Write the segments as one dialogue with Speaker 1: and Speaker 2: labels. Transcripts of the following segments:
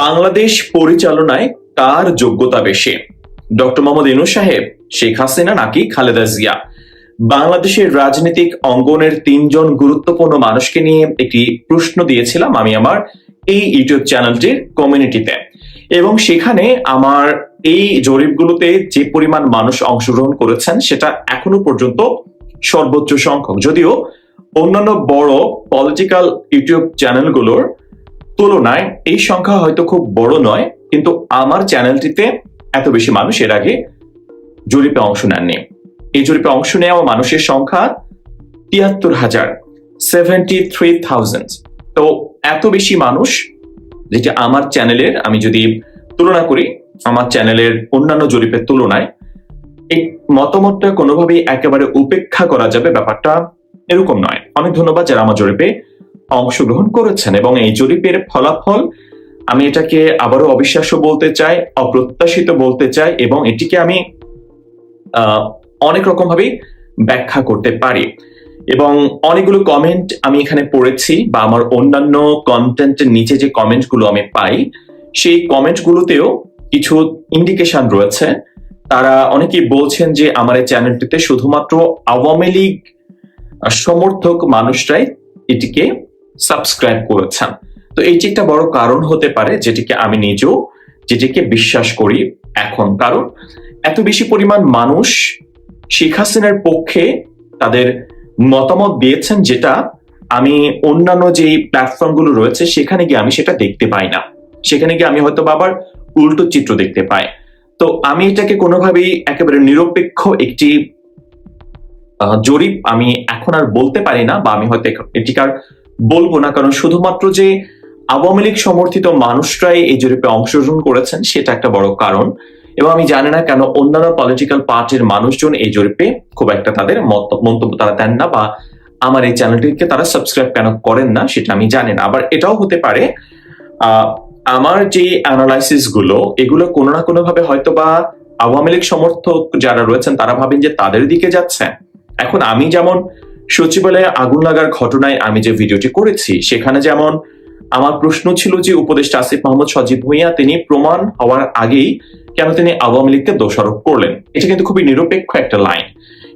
Speaker 1: বাংলাদেশ পরিচালনায় কার যোগ্যতা বেশি। ডক্টর মোহাম্মদ ইনু সাহেব, শেখ হাসিনা নাকি খালেদা জিয়া? বাংলাদেশের রাজনৈতিক অঙ্গনের তিনজন গুরুত্বপূর্ণ মানুষকে নিয়ে একটি প্রশ্ন দিয়েছিলাম আমি আমার এই ইউটিউব চ্যানেলটির কমিউনিটিতে। এবং সেখানে আমার এই জরিপগুলোতে যে পরিমাণ মানুষ অংশগ্রহণ করেছেন, সেটা এখনও পর্যন্ত সর্বোচ্চ সংখ্যক। যদিও অন্যান্য বড় পলিটিক্যাল ইউটিউব চ্যানেলগুলোর তুলনায় এই সংখ্যা হয়তো খুব বড় নয়, কিন্তু আমার চ্যানেলটিতে এত বেশি মানুষ এর আগে জরিপে অংশ নেননি। এই জরিপে অংশ নেওয়া মানুষের সংখ্যা তিয়াত্তর হাজার সেভেন্টি থ্রি থাউজেন্ড তো এত বেশি মানুষ যেটা আমার চ্যানেলের, আমি যদি তুলনা করি, আমার চ্যানেলের অন্যান্য জরিপের তুলনায়, এই মতামতটা কোনোভাবেই একেবারে উপেক্ষা করা যাবে ব্যাপারটা এরকম নয়। অনেক ধন্যবাদ যারা আমার জরিপে অংশগ্রহণ করেছেন এবং এই জরিপের ফলাফল আমি এটাকে আবারও অবিশ্বাস্য বলতে চাই, অপ্রত্যাশিত বলতে চাই এবং এটিকে আমি অনেক রকম ভাবে ব্যাখ্যা করতে পারি। এবং অনেকগুলো কমেন্ট আমি এখানে পড়েছি বা আমার অন্যান্য কন্টেন্টের নিচে যে কমেন্টগুলো আমি পাই, সেই কমেন্টগুলোতেও কিছু ইন্ডিকেশন রয়েছে। তারা অনেকেই বলছেন যে আমার এই চ্যানেলটিতে শুধুমাত্র আওয়ামী লীগ সমর্থক মানুষরাই এটিকে সাবস্ক্রাইব করেছেন। তো এইটি একটা বড় কারণ হতে পারে যেটিকে আমি নিজেও, যেটিকে বিশ্বাস করি এখন। কারণ এত বেশি পরিমাণ মানুষ শেখ হাসিনার পক্ষে তাদের মতামত দিয়েছেন যেটা আমি অন্যান্য যে প্ল্যাটফর্মগুলো রয়েছে, সেখানে গিয়ে আমি সেটা দেখতে পাই না। সেখানে গিয়ে আমি হয়তো বা আবার উল্টো চিত্র দেখতে পাই। তো আমি এটাকে কোনোভাবেই একেবারে নিরপেক্ষ একটি জরিপ আমি এখন আর বলতে পারি না, বা আমি হয়তো এখন এটিকে আর বলব না, কারণ শুধুমাত্র যে আওয়ামী লীগ সমর্থিত মানুষরাই এই জরিপে অংশগ্রহণ করেছেন, সেটা একটা বড় কারণ। এবং আমি জানি না কেন অন্যান্য পলিটিক্যাল পার্টির মানুষজন এই জরিপে খুব একটা তাদের মন্তব্য তারা দেন না বা আমার এই চ্যানেলটিকে তারা সাবস্ক্রাইব কেন করেন না, সেটা আমি জানি না। আবার এটাও হতে পারে আমার যে অ্যানালাইসিসগুলো, এগুলো কোনো না কোনো ভাবে হয়তো বা আওয়ামী লীগ সমর্থক যারা রয়েছেন, তারা ভাবেন যে তাদের দিকে যাচ্ছে। এখন আমি যেমন সচিবালয়ে আগুন লাগার ঘটনায় আমি যে ভিডিওটি করেছি, সেখানে যেমন আমার প্রশ্ন ছিল যে উপদেষ্টা আসিফ মাহমুদ সজীব ভুঁইয়া, তিনি প্রমাণ হওয়ার আগেই কেন তিনি আওয়ামী লীগকে দোষারোপ করলেন? এটা কিন্তু খুবই নিরপেক্ষ একটা লাইন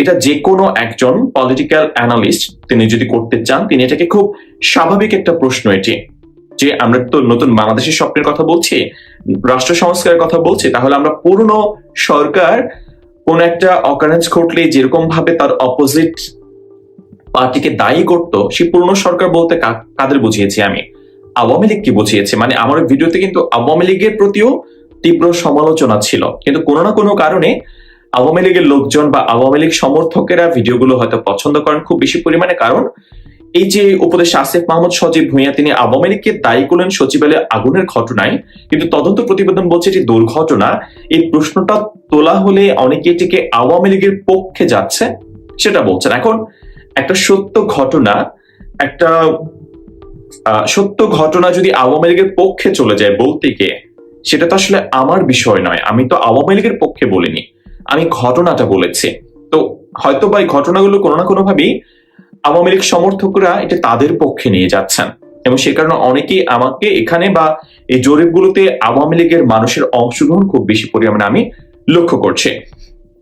Speaker 1: এটা যে কোনো একজন পলিটিক্যাল অ্যানালিস্ট তিনি যদি করতে চান, তিনি এটাকে খুব স্বাভাবিক একটা প্রশ্ন এটি। যে আমরা তো নতুন বাংলাদেশের স্বপ্নের কথা বলছি, রাষ্ট্র সংস্কারের কথা বলছি, তাহলে আমরা পুরনো সরকার কোন একটা অকারেন্স ঘটলে যেরকম ভাবে তার অপোজিট পার্টিকে দায়ী করত, সেই পুরনো সরকার বলতে কাদের বুঝিয়েছি আমি? আওয়ামী লীগকে বুঝিয়েছে? মানে আমার ভিডিওতে কিন্তু আওয়ামী লীগের প্রতিও তীব্র সমালোচনা ছিল। কিন্তু কোনো না কোনো কারণে আওয়ামী লীগের লোকজন বা আওয়ামী লীগ সমর্থকেরা ভিডিওগুলো হয়তো পছন্দ করেন খুব বেশি পরিমাণে। কারণ এই যে উপদেশ আসিফ মাহমুদ সজীব ভুঁইয়া, তিনি আওয়ামী লীগকে দায়ী করলেন সচিবালয়ে আগুনের ঘটনায়। কিন্তু তদন্ত প্রতিবেদন বলছে যে দুর্ঘটনা, এই প্রশ্নটা তোলা হলে অনেকে এটিকে আওয়ামী লীগের পক্ষে যাচ্ছে, সেটা বলছেন। এখন একটা সত্য ঘটনা, একটা সত্য ঘটনা যদি আওয়ামী লীগের পক্ষে চলে যায় বলতে গিয়ে, সেটা তো আসলে আমার বিষয় নয়। আমি তো আওয়ামী লীগের পক্ষে বলিনি। আমি ঘটনাটা বলেছি। তো হয়তো বা এই ঘটনাগুলো কোনো না কোনো ভাবেই আওয়ামী লীগ সমর্থকরা এটা তাদের পক্ষে নিয়ে যাচ্ছেন। এবং সে কারণে অনেকেই আমাকে এখানে বা এই জরিপগুলোতে আওয়ামী লীগের মানুষের অংশগ্রহণ খুব বেশি পরিমাণে আমি লক্ষ্য করছি।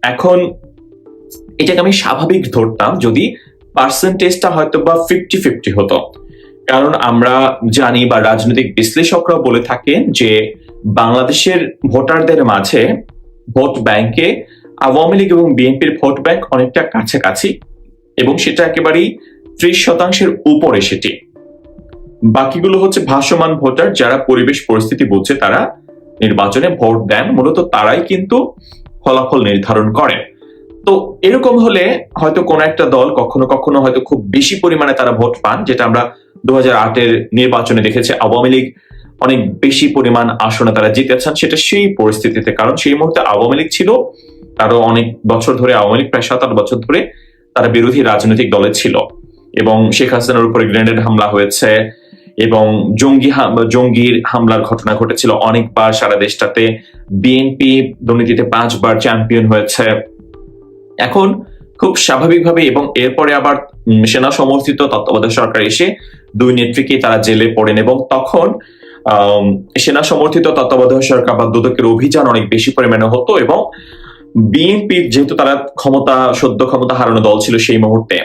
Speaker 1: এখন এটাকে আমি স্বাভাবিক ধরতাম যদি পার্সেন্টেজটা হয়তো বা ফিফটি ফিফটি হতো। কারণ আমরা জানি বা রাজনৈতিক বিশ্লেষকরা বলে থাকেন যে বাংলাদেশের ভোটারদের মাঝে ভোট ব্যাংকে আওয়ামী লীগ এবং বিএনপির ভোট ব্যাংক অনেকটা কাছাকাছি এবং সেটা একেবারেই ত্রিশ শতাংশের উপরে সেটি। বাকিগুলো হচ্ছে ভাসমান ভোটার যারা পরিবেশ পরিস্থিতি বুঝছে তারা নির্বাচনে ভোট দেন, মূলত তারাই কিন্তু ফলাফল নির্ধারণ করেন। তো এরকম হলে হয়তো কোন একটা দল কখনো কখনো হয়তো খুব বেশি পরিমাণে তারা ভোট পান, যেটা আমরা দু হাজার নির্বাচনে দেখেছি আওয়ামী লীগ অনেক বেশি পরিমাণ আসনে তারা জিতেছেন, সেটা সেই পরিস্থিতিতে। কারণ সেই মুহূর্তে আওয়ামী লীগ ছিল, তারও অনেক বছর ধরে, আওয়ামী লীগ প্রায় সাত আট বছর ধরে তারা বিরোধী রাজনৈতিক দলে ছিল। এবং শেখ হাসিনার উপরে গ্রেনেড হামলা হয়েছে এবং জঙ্গি জঙ্গির হামলার ঘটনা ঘটেছিল অনেকবার সারা দেশটাতে। বিএনপি দুর্নীতিতে পাঁচবার চ্যাম্পিয়ন হয়েছে। এখন খুব স্বাভাবিকভাবে এবং এরপরে আবার সেনা সমর্থিত তত্ত্বাবধায়ক সরকার এসে দুই নেত্রীকে তারা জেলে পড়েন এবং তখন সেনা সমর্থিত তত্ত্বাবধায়ক সরকার বা দুদকের অভিযান অনেক বেশি পরিমাণে হতো এবং বিএনপির যেহেতু তারা ক্ষমতা, সদ্য ক্ষমতা হারানো দল ছিল সেই মুহূর্তে,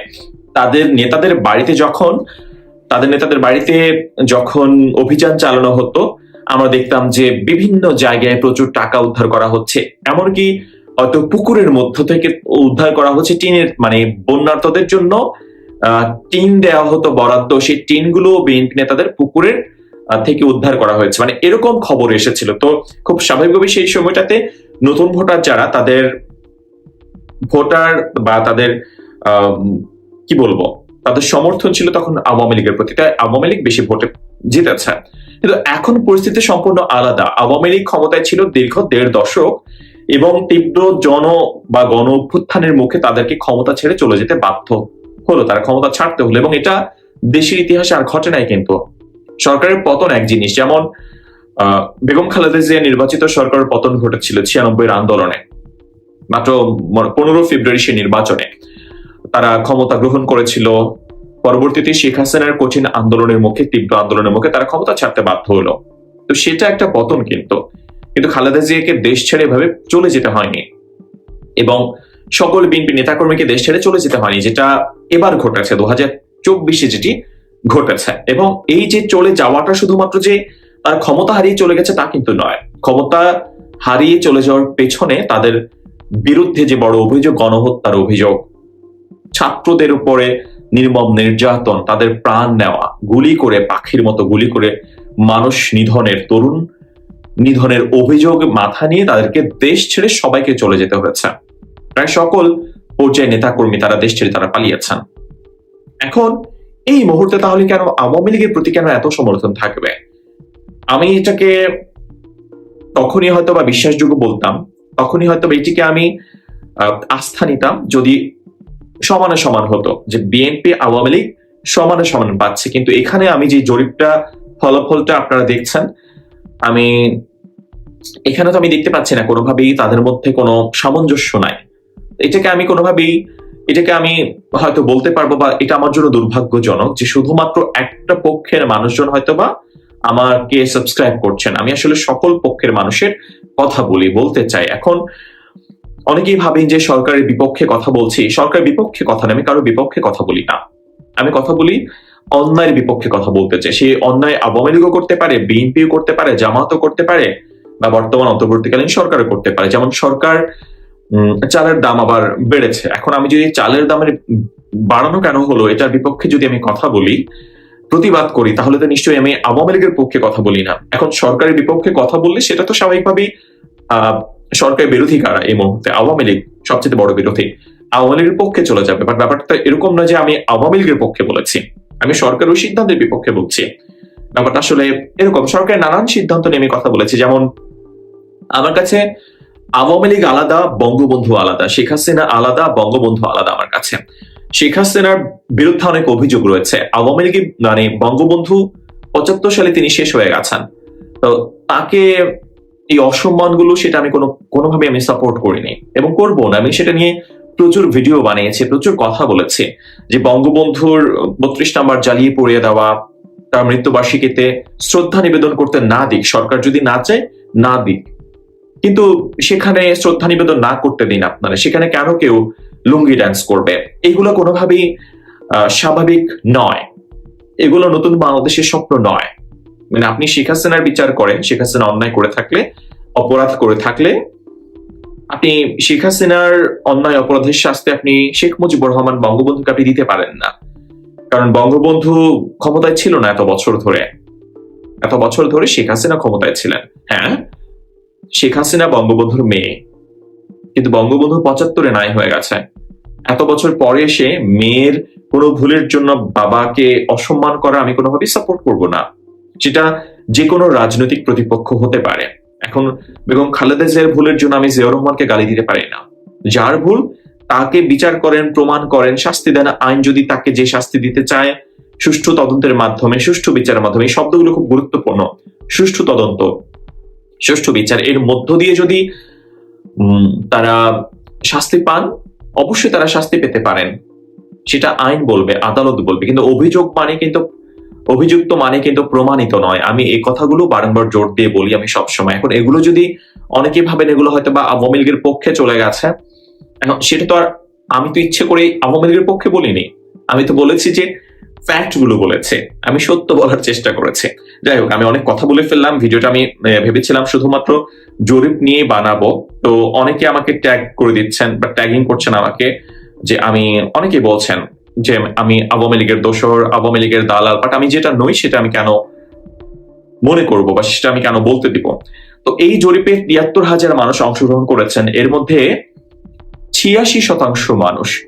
Speaker 1: তাদের নেতাদের বাড়িতে যখন, তাদের নেতাদের বাড়িতে যখন অভিযান চালানো হতো, আমরা দেখতাম যে বিভিন্ন জায়গায় প্রচুর টাকা উদ্ধার করা হচ্ছে। এমনকি হয়তো পুকুরের মধ্য থেকে উদ্ধার করা হচ্ছে টিনের মানে বন্যার্থদের জন্য টিন দেওয়া হতো বরাদ্দ, সেই টিনগুলো বিএনপি নেতাদের পুকুরের থেকে উদ্ধার করা হয়েছে। মানে এরকম খবর এসেছিল। তো খুব স্বাভাবিকভাবে সেই সময়টাতে নতুন ভোটার যারা, তাদের ভোটার বা তাদের কি বলব, তাদের সমর্থন ছিল তখন আওয়ামী লীগের প্রতি। তাই আওয়ামী লীগ বেশি ভোটে জিতেছে। কিন্তু এখন পরিস্থিতি সম্পূর্ণ আলাদা। আওয়ামী লীগ ক্ষমতায় ছিল দীর্ঘ দেড় দশক। এবং তীব্র জন বা গণ অভ্যুত্থানের মুখে তাদেরকে ক্ষমতা ছেড়ে চলে যেতে বাধ্য হলো। তারা ক্ষমতা ছাড়তে হলো এবং এটা দেশের ইতিহাসে আর ঘটে নাই কিন্তু। সরকারের পতন এক জিনিস, যেমন বেগম খালেদা জিয়া নির্বাচিত সরকারের পতন ঘটেছিল ছিয়ানব্বই আন্দোলনে। মাত্র পনেরো ফেব্রুয়ারি সে নির্বাচনে। তারা ক্ষমতা গ্রহণ করেছিল। পরবর্তীতে শেখ হাসিনার কঠিন আন্দোলনের মুখে, তীব্র আন্দোলনের মুখে তারা ক্ষমতা ছাড়তে বাধ্য হলো। তো সেটা একটা পতন কিন্তু। কিন্তু খালেদা জিয়াকে দেশ ছেড়ে এভাবে চলে যেতে হয়নি। এবং সকল বিএনপি নেতাকর্মীকে দেশ ছেড়ে চলে যেতে হয়নি, যেটা এবার ঘটেছে, দু হাজার চব্বিশে যেটি ঘটেছে। এবং এই যে চলে যাওয়াটা শুধুমাত্র যে তার ক্ষমতা হারিয়ে চলে গেছে তা কিন্তু নয়। ক্ষমতা হারিয়ে চলে যাওয়ার পেছনে তাদের বিরুদ্ধে যে বড় অভিযোগ, গণহত্যার অভিযোগ, ছাত্রদের উপরে নির্মম নির্যাতন, তাদের প্রাণ নেওয়া, গুলি করে, পাখির মতো গুলি করে মানুষ নিধনের, তরুণ নিধনের অভিযোগ মাথা নিয়ে তাদেরকে দেশ ছেড়ে সবাইকে চলে যেতে হয়েছে। প্রায় সকল পর্যায়ে নেতাকর্মী তারা দেশ ছেড়ে তারা পালিয়েছেন। এখন এই মুহূর্তে তাহলে কেন আওয়ামী লীগের প্রতি কেন এত সমর্থন থাকবে? আমি এটাকে তখনই হয়তো বা বিশ্বাসযোগ্য বলতাম, তখনই হয়তো এটিকে আমি আস্থা নিতাম যদি সমানে সমান হতো যে বিএনপি, আওয়ামী লীগ সমানে সমান পাচ্ছে। কিন্তু এখানে আমি যে জরিপটা, ফলাফলটা আপনারা দেখছেন আমি, এখানে তো আমি দেখতে পাচ্ছি না, কোনোভাবেই তাদের মধ্যে কোনো সামঞ্জস্য নাই। এটাকে আমি কোনোভাবেই, এটাকে আমি হয়তো বলতে পারব বা এটা আমার জন্য দুর্ভাগ্যজনক যে শুধুমাত্র একটা পক্ষের মানুষজন হয়তো বা আমাকে সাবস্ক্রাইব করছেন। আমি আসলে সকল পক্ষের মানুষের কথা বলি, বলতে চাই। এখন, অনেকেই ভাবেন যে সরকারের বিপক্ষে কথা বলছি। সরকারের বিপক্ষে কথা না, আমি কারোর বিপক্ষে কথা বলি না। আমি কথা বলি অন্যায়ের বিপক্ষে কথা বলতে চাই সে অন্যায় আওয়ামী লীগও করতে পারে, বিএনপিও করতে পারে, জামাতও করতে পারে বা বর্তমান অন্তর্বর্তীকালীন সরকারও করতে পারে। যেমন সরকার চালের দাম আবার বেড়েছে। এখন আমি যদি চালের দামের বাড়ানো কেন হলো, এটার বিপক্ষে যদি আমি কথা বলি, প্রতিবাদ করি, তাহলে তো নিশ্চয়ই আমি আওয়ামী লীগের পক্ষে কথা বলি না। এখন সরকারের বিপক্ষে কথা বললে সেটা তো স্বাভাবিকভাবেই আহ সরকারের বিরোধী কারা এই মুহূর্তে? আওয়ামী লীগ সবচেয়ে বড় বিরোধী। আওয়ামী লীগের পক্ষে চলে যাবে। বাট ব্যাপারটা এরকম না যে আমি আওয়ামী লীগের পক্ষে বলেছি। আমি সরকার ওই সিদ্ধান্তের বিপক্ষে বলছি। ব্যাপারটা আসলে এরকম সরকারের নানান সিদ্ধান্ত নিয়ে আমি কথা বলেছি। যেমন আমার কাছে আওয়ামী লীগ আলাদা, বঙ্গবন্ধু আলাদা, শেখ হাসিনা আলাদা, বঙ্গবন্ধু আলাদা আমার কাছে। শেখ হাসিনার বিরুদ্ধে অনেক অভিযোগ রয়েছে। আওয়ামী লীগের মানে বঙ্গবন্ধু পঁচাত্তর সালে তিনি শেষ হয়ে গেছেন। তো তাকে এই অসম্মানগুলো সেটা আমি কোনো কোনোভাবে আমি সাপোর্ট করিনি এবং করব না। আমি সেটা নিয়ে প্রচুর ভিডিও বানিয়েছি, প্রচুর কথা বলেছি। যে বঙ্গবন্ধুর বত্রিশ নাম্বার জ্বালিয়ে পড়িয়ে দেওয়া, তার মৃত্যুবার্ষিকীতে শ্রদ্ধা নিবেদন করতে না দিক, সরকার যদি না চায়, না দিক। কিন্তু সেখানে শ্রদ্ধা নিবেদন না করতে দিন আপনারা। সেখানে কেন কেউ লুঙ্গি ডান্স করবে? এগুলো কোনোভাবেই স্বাভাবিক নয়। এগুলো নতুন বাংলাদেশের স্বপ্ন নয়। মানে আপনি শেখ হাসিনার বিচার করেন, শেখ হাসিনা অন্যায় করে থাকলে, অপরাধ করে থাকলে আপনি শেখ হাসিনার অন্যায় অপরাধের শাস্তি আপনি শেখ মুজিবুর রহমান বঙ্গবন্ধুকে আপনি দিতে পারেন না। কারণ বঙ্গবন্ধু ক্ষমতায় ছিল না এত বছর ধরে। এত বছর ধরে শেখ হাসিনা ক্ষমতায় ছিলেন। হ্যাঁ শেখ হাসিনা বঙ্গবন্ধুর মেয়ে। কিন্তু বঙ্গবন্ধু পঁচাত্তরে নাই হয়ে গেছে। এত বছর পরে এসে মেয়ের কোনো ভুলের জন্য বাবাকে অসম্মান করা আমি কোনোভাবেই সাপোর্ট করব না। যেটা যে কোনো রাজনৈতিক প্রতিপক্ষ হতে পারে। এখন বেগম খালেদা জিয়ার ভুলের জন্য আমি জিয়াউর রহমানকে গালি দিতে পারি না। যার ভুল? তাকে বিচার করেন, প্রমাণ করেন, শাস্তি দেন। আইন যদি তাকে যে শাস্তি দিতে চায়, সুষ্ঠু তদন্তের মাধ্যমে, সুষ্ঠু বিচারের মাধ্যমে, এই শব্দগুলো খুব গুরুত্বপূর্ণ। সুষ্ঠু তদন্ত। সুষ্ঠু বিচার। এর মধ্য দিয়ে যদি তারা শাস্তি পান, অবশ্যই তারা শাস্তি পেতে পারেন। সেটা আইন বলবে, আদালত বলবে। কিন্তু অভিযোগ মানে কিন্তু অভিযুক্ত মানে কিন্তু প্রমাণিত নয়। আমি এই কথাগুলো বারংবার জোর দিয়ে বলি আমি সবসময়। এখন এগুলো যদি অনেকে ভাবেন এগুলো হয়তো বা আওয়ামী লীগের পক্ষে চলে গেছে, এখন সেটা তো আর আমি তো ইচ্ছে করে আওয়ামী লীগের পক্ষে বলিনি। আমি তো বলেছি যে ফ্যাক্টগুলো বলেছে। আমি সত্য বলার চেষ্টা করেছি। যাই হোক, আমি অনেক কথা বলে ফেললাম। ভিডিওটা আমি ভেবেছিলাম শুধুমাত্র জরিপ নিয়ে বানাবো। তো অনেকে আমাকে ট্যাগ করে দিচ্ছেন বা ট্যাগিং করছেন আমাকে, যে আমি অনেকে বলছেন যে আমি আওয়ামী লীগের দোসর আওয়ামী লীগের দালাল বাট আমি যেটা নই সেটা আমি কেন মনে করব বা সেটা আমি কেন বলতে দিব? তো এই জরিপে তিয়াত্তর হাজার মানুষ অংশগ্রহণ করেছেন। এর মধ্যে ছিয়াশি শতাংশ মানুষ।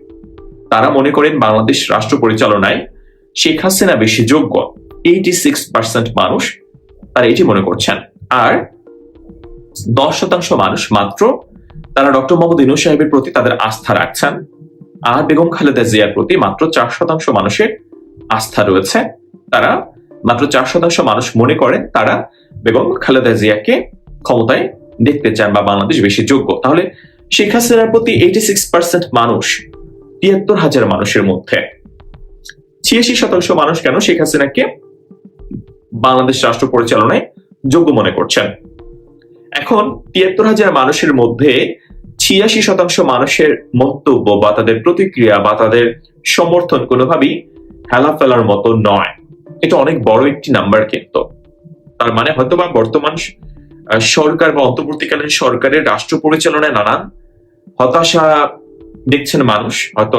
Speaker 1: তারা মনে করেন বাংলাদেশ রাষ্ট্র পরিচালনায় শেখ হাসিনা বেশি যোগ্য। এইটি সিক্স পার্সেন্ট মানুষ তারা এটি মনে করছেন। আর দশ শতাংশ মানুষ মাত্র তারা ডক্টর মোহাম্মদ ইনু সাহেবের প্রতি তাদের আস্থা রাখছেন। আর বেগম খালেদা জিয়ার প্রতি মাত্র চার শতাংশ মানুষের আস্থা রয়েছে। তারা মাত্র চার শতাংশ মানুষ মনে করেন তারা বেগম খালেদা জিয়াকে ক্ষমতায় দেখতে চান বা বাংলাদেশ বেশি যোগ্য। তাহলে শেখ হাসিনার প্রতি এইটি সিক্স পার্সেন্ট মানুষ তিয়াত্তর হাজার মানুষের মধ্যে। ছিয়াশি শতাংশ মানুষ কেন শেখ হাসিনাকে বাংলাদেশ রাষ্ট্র পরিচালনায় যোগ্য মনে করছেন? এখন তিয়াত্তর হাজার মানুষের মধ্যে ছিয়াশি শতাংশ মানুষের মন্তব্য বা তাদের প্রতিক্রিয়া বা তাদের সমর্থন কোনোভাবেই হেলা ফেলার মতো নয়। এটা অনেক বড় একটি নাম্বার কিন্তু। তার মানে হয়তো বা বর্তমান সরকার বা অন্তর্বর্তীকালীন সরকারের রাষ্ট্র পরিচালনায় নানান হতাশা দেখছেন মানুষ, হয়তো